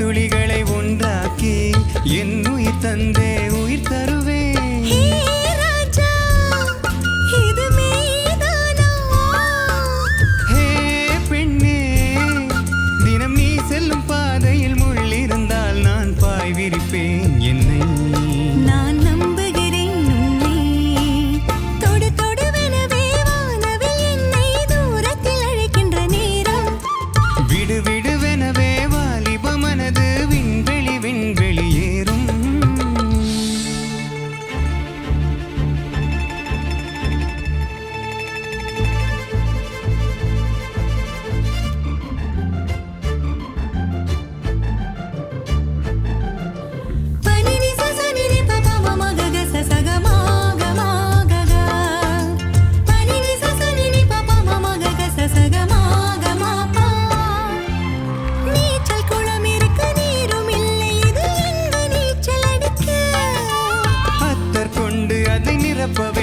துளிகளை ஒன்றாக்கி என் உயிர் தந்தே up